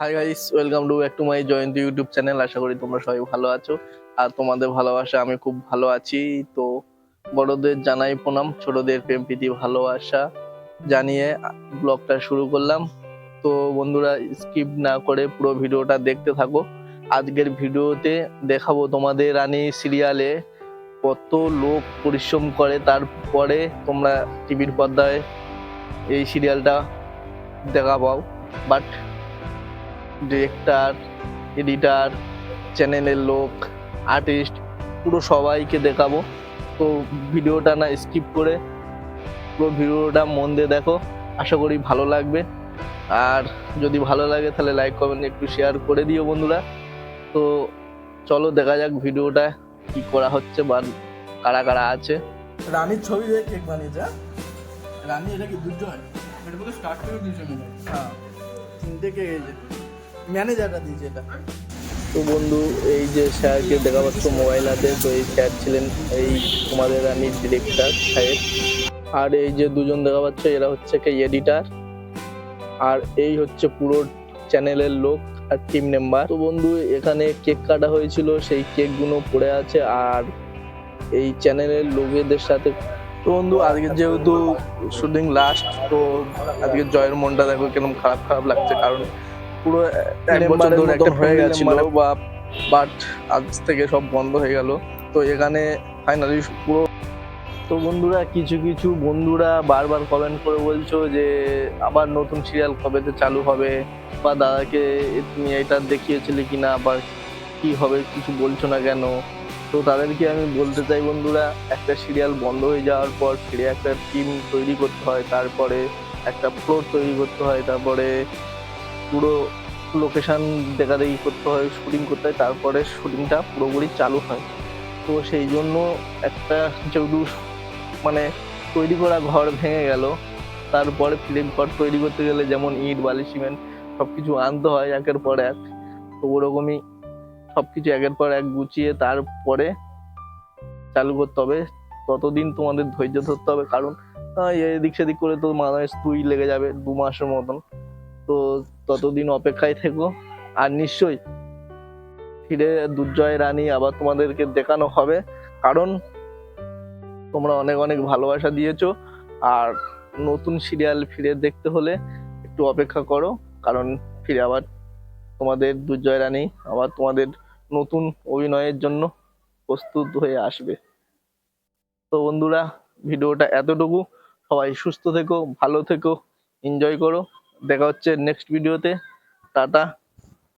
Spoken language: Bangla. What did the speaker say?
Hi guys welcome to back to my Jayanti YouTube channel আশা করি তোমরা সবাই ভালো আছো। আর তোমাদের ভালোবাসা, আমি খুব ভালো আছি। তো বড়দের জানাই প্রণাম, ছোটদের প্রেম, প্রীতি, ভালোবাসা জানিয়ে ব্লগটা শুরু করলাম। তো বন্ধুরা স্কিপ না করে পুরো ভিডিওটা দেখতে থাকো। আজকের ভিডিওতে দেখাবো তোমাদের রানী সিরিয়ালে কত লোক পরিশ্রম করে। তারপরে তোমরা টিভির পর্দায় এই সিরিয়ালটা দেখা পাও বাট ডিরেক্টর এডিটার চ্যানেলের লোক আর্টিস্ট পুরো সবাইকে দেখাবো। তো ভিডিওটা না স্কিপ করে পুরো ভিডিওটা মন দিয়ে দেখো। আশা করি ভালো লাগবে। আর যদি ভালো লাগে তাহলে লাইক কমেন্ট একটু শেয়ার করে দিও বন্ধুরা। তো চলো দেখা যাক ভিডিওটা কি করা হচ্ছে বা কারা কারা আছে। রানীর ছবি দিয়ে কেক বানিয়েছে হ্যাঁ? রানী এটা কি দুর্জয় এটা বলে স্টার্ট করে দিয়েছে মনে হয়। হ্যাঁ। তিনটে এই ম্যানেজারটা দিয়েছে এটা। তো বন্ধু এই যে স্যারকে দেখা পাচ্ছ মোবাইল হাতে তো এই স্যার ছিলেন এই তোমাদের রানীর ডিরেক্টর সাহেব। আর এই যে দুজন দেখা পাচ্ছ এরা হচ্ছে কি এডিটার আর এই হচ্ছে পুরো চ্যানেলের লোক আর টিম মেম্বার তো বন্ধু এখানে কেক কাটা হয়েছিল সেই কেকগুলো পড়ে আছে। আর এই চ্যানেলের লোকেদের সাথে তো বন্ধু আজকে যেহেতু শুটিং লাস্ট তো আজকে জয়ের মনটা দেখো কীরকম খারাপ খারাপ লাগছে। কারণ পুরো এক বছর ধরে একটা হয়ে গেছিল। বা বাট আজ থেকে সব বন্ধ হয়ে গেল। তো এখানে ফাইনালি পুরো তো বন্ধুরা কিছু কিছু বন্ধুরা বারবার কমেন্ট করে বলছো যে আবার নতুন সিরিয়াল কবেতে চালু হবে? বা দাদাকে তুমি এটা দেখিয়েছিলে কিনা? আবার কি হবে কিছু বলছো না কেন? তো তাদেরকে আমি বলতে চাই, বন্ধুরা, একটা সিরিয়াল বন্ধ হয়ে যাওয়ার পর ফিরে একটা টিম তৈরি করতে হয়, তারপরে একটা ফ্লোর তৈরি করতে হয়, তারপরে পুরো লোকেশান দেখা দেখি করতে হয় শুটিং করতে হয়, তারপরে শুটিংটা পুরোপুরি চালু হয়। তো সেই জন্য একটা যেহেতু মানে তৈরি করা ঘর ভেঙে গেল, তারপরে ফিল্ম ঘর তৈরি করতে গেলে যেমন ইট, বালি সিমেন্ট সব কিছু আনতে হয় একের পর এক। তো ওরকমই সব কিছু একের পর এক গুছিয়ে তারপরে চালু করতে হবে। ততদিন তোমাদের ধৈর্য ধরতে হবে, কারণ এদিক সেদিক করে তো মানুষ দুই লেগে যাবে দু মাসের মতন। তো ততদিন অপেক্ষায় থেকো। আর নিশ্চয়ই ফিরে দুর্জয় রানী আবার তোমাদেরকে দেখানো হবে, কারণ তোমরা অনেক অনেক ভালোবাসা দিয়েছ। আর নতুন সিরিয়াল ফিরে দেখতে হলে একটু অপেক্ষা করো, কারণ ফিরে আবার তোমাদের দুর্জয় রানী আবার তোমাদের নতুন অভিনয়ের জন্য প্রস্তুত হয়ে আসবে। তো বন্ধুরা, ভিডিওটা এতটুকু। সবাই সুস্থ থেকো, ভালো থেকো এনজয় করো। দেখা হচ্ছে নেক্সট ভিডিওতে টাটা।